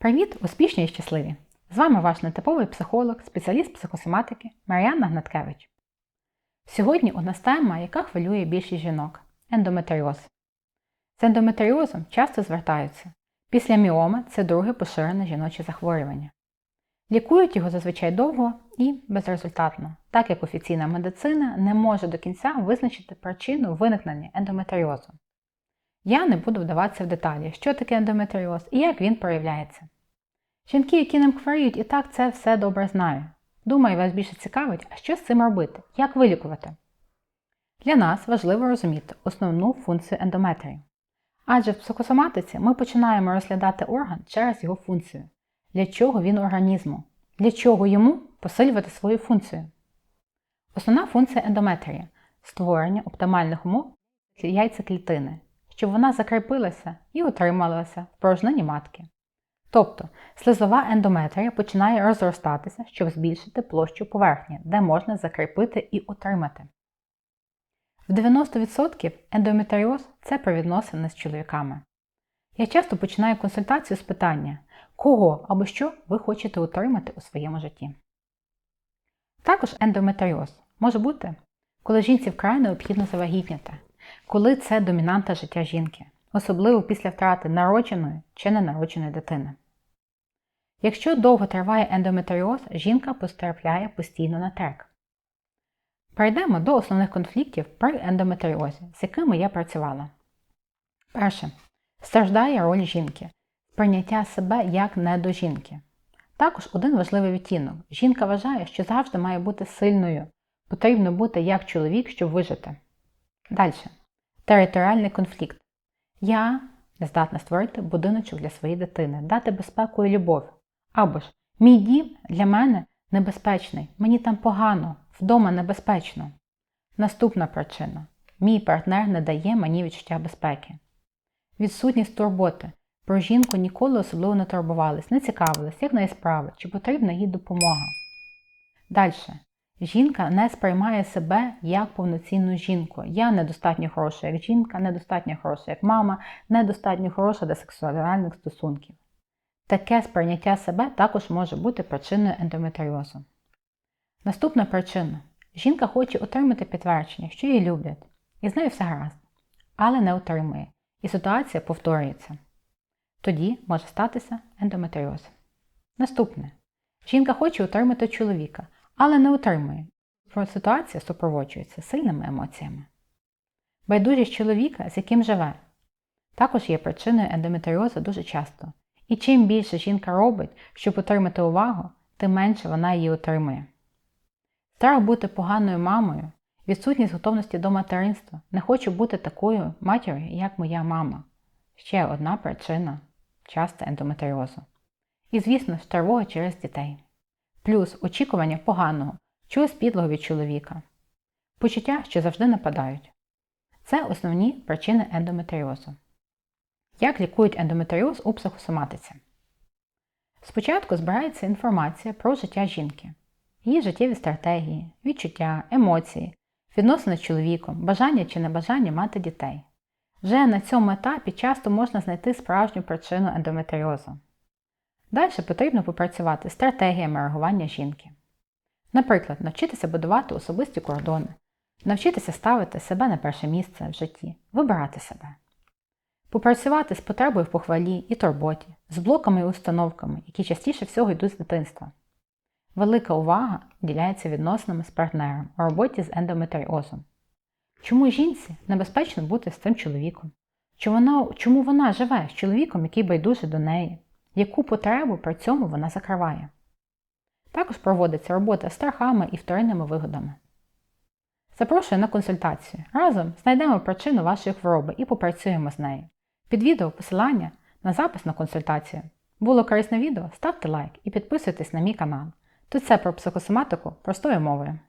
Привіт, успішні і щасливі! З вами ваш нетиповий психолог, спеціаліст психосоматики Мар'яна Гнаткевич. Сьогодні у нас тема, яка хвилює більшість жінок ендометріоз. З ендометріозом часто звертаються. Після міоми це друге поширене жіноче захворювання. Лікують його зазвичай довго і безрезультатно, так як офіційна медицина не може до кінця визначити причину виникнення ендометріозу. Я не буду вдаватися в деталі, що таке ендометріоз і як він проявляється. Жінки, які ним хворіють, і так це все добре знають. Думаю, вас більше цікавить, а що з цим робити, як вилікувати. Для нас важливо розуміти основну функцію ендометрію. Адже в психосоматиці ми починаємо розглядати орган через його функцію. Для чого він організму? Для чого йому посилювати свою функцію? Основна функція ендометрії створення оптимальних умов яйцеклітини, щоб вона закріпилася і утрималася в порожнині матки. Тобто слизова ендометрія починає розростатися, щоб збільшити площу поверхні, де можна закріпити і утримати. В 90% ендометріоз це про відносини з чоловіками. Я часто починаю консультацію з питання, кого або що ви хочете утримати у своєму житті. Також ендометріоз може бути, коли жінці вкрай необхідно завагітніти, коли це домінанта життя жінки, особливо після втрати народженої чи ненародженої дитини. Якщо довго триває ендометріоз, жінка потрапляє постійно на трек. Перейдемо до основних конфліктів при ендометріозі, з якими я працювала. Перше. Страждає роль жінки, прийняття себе як не до жінки. Також один важливий відтінок. Жінка вважає, що завжди має бути сильною, потрібно бути як чоловік, щоб вижити. Далі. Територіальний конфлікт. Я не здатна створити будиночок для своєї дитини, дати безпеку і любов. Або ж мій дім для мене небезпечний, мені там погано, вдома небезпечно. Наступна причина. Мій партнер не дає мені відчуття безпеки. Відсутність турботи. Про жінку ніколи особливо не турбувались, не цікавились, як неї справи, чи потрібна їй допомога. Далі. Жінка не сприймає себе як повноцінну жінку. Я недостатньо хороша як жінка, недостатньо хороша як мама, недостатньо хороша для сексуальних стосунків. Таке сприйняття себе також може бути причиною ендометріозу. Наступна причина. Жінка хоче отримати підтвердження, що її люблять, і з нею все гаразд, але не отримує, і ситуація повторюється. Тоді може статися ендометріоз. Наступне. Жінка хоче отримати чоловіка, але не отримує. Ситуація супроводжується сильними емоціями. Байдужість чоловіка, з яким живе, також є причиною ендометріозу дуже часто. І чим більше жінка робить, щоб отримати увагу, тим менше вона її отримує. Страх бути поганою мамою, відсутність готовності до материнства, не хочу бути такою матір'ю, як моя мама. Ще одна причина часто ендометріозу. І, звісно ж, тривога через дітей. Плюс очікування поганого, чогось підлого від чоловіка. Почуття, що завжди нападають. Це основні причини ендометріозу. Як лікують ендометріоз у психосоматиці? Спочатку збирається інформація про життя жінки, її життєві стратегії, відчуття, емоції, відносини з чоловіком, бажання чи небажання мати дітей. Вже на цьому етапі часто можна знайти справжню причину ендометріозу. Далі потрібно попрацювати стратегіями реагування жінки. Наприклад, навчитися будувати особисті кордони, навчитися ставити себе на перше місце в житті, вибирати себе. Попрацювати з потребою в похвалі і турботі, з блоками і установками, які частіше всього йдуть з дитинства. Велика увага діляється відносинами з партнером у роботі з ендометріозом. Чому жінці небезпечно бути з цим чоловіком? Чому вона, чому вона живе з чоловіком, який байдуже до неї? Яку потребу при цьому вона закриває? Також проводиться робота з страхами і вторинними вигодами. Запрошую на консультацію. Разом знайдемо причину вашої хвороби і попрацюємо з нею. Під відео посилання на запис на консультацію. Було корисне відео? Ставте лайк і підписуйтесь на мій канал. Тут все про психосоматику простою мовою.